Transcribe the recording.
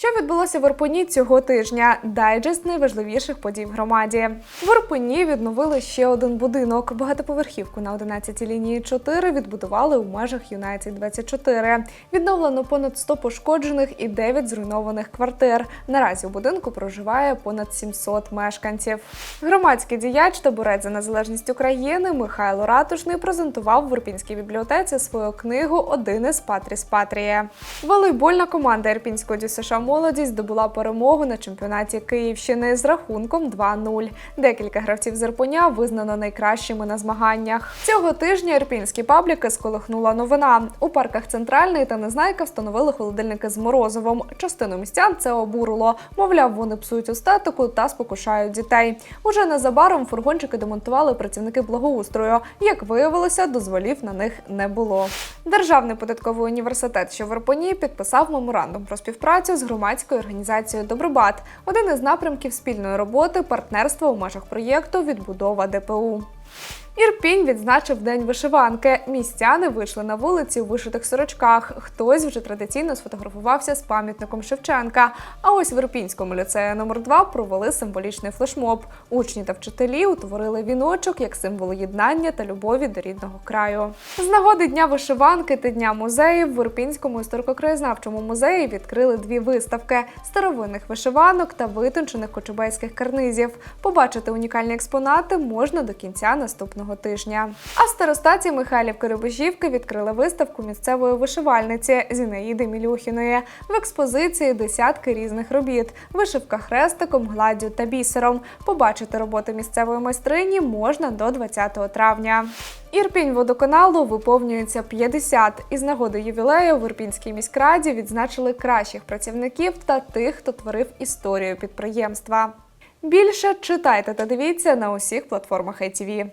Що відбулося в Ірпені цього тижня? Дайджест найважливіших подій в громаді. В Ірпені відновили ще один будинок. Багатоповерхівку на 11 лінії 4 відбудували у межах Юнайтед 24. Відновлено понад 100 пошкоджених і 9 зруйнованих квартир. Наразі у будинку проживає понад 700 мешканців. Громадський діяч та борець за незалежність України Михайло Ратушний презентував в Ірпінській бібліотеці свою книгу Один із Патріс Патрія. Волейбольна команда Ірпінського ДЮСШ молодість здобула перемогу на чемпіонаті Київщини з рахунком 2-0. Декілька гравців з Ірпеня визнано найкращими на змаганнях. Цього тижня ірпінські пабліки сколихнула новина. У парках Центральний та Незнайка встановили холодильники з морозивом. Частину містян це обурило. Мовляв, вони псують естетику та спокушають дітей. Уже незабаром фургончики демонтували працівники благоустрою. Як виявилося, дозволів на них не було. Державний податковий університет, що в Ірпені, підписав меморандум про співпрацю з громадською організацією Добробат. Один із напрямків спільної роботи партнерства у межах проєкту Відбудова ДПУ. Ірпінь відзначив День вишиванки. Містяни вийшли на вулиці у вишитих сорочках. Хтось вже традиційно сфотографувався з пам'ятником Шевченка. А ось в Ірпінському ліцеї номер 2 провели символічний флешмоб. Учні та вчителі утворили віночок як символ єднання та любові до рідного краю. З нагоди дня вишиванки та дня музеїв в Ірпінському історико-краєзнавчому музеї відкрили дві виставки старовинних вишиванок та витончених кочубейських карнизів. Побачити унікальні експонати можна до кінця наступного тижня. А в старостаті Михайлівки Рибежівки відкрили виставку місцевої вишивальниці Зінаїди Мілюхіної. В експозиції десятки різних робіт: вишивка хрестиком, гладдю та бісером. Побачити роботи місцевої майстрині можна до 20 травня. Ірпінь водоканалу виповнюється 50. Із нагоди ювілею в Ірпінській міськраді відзначили кращих працівників та тих, хто творив історію підприємства. Більше читайте та дивіться на усіх платформах ITV.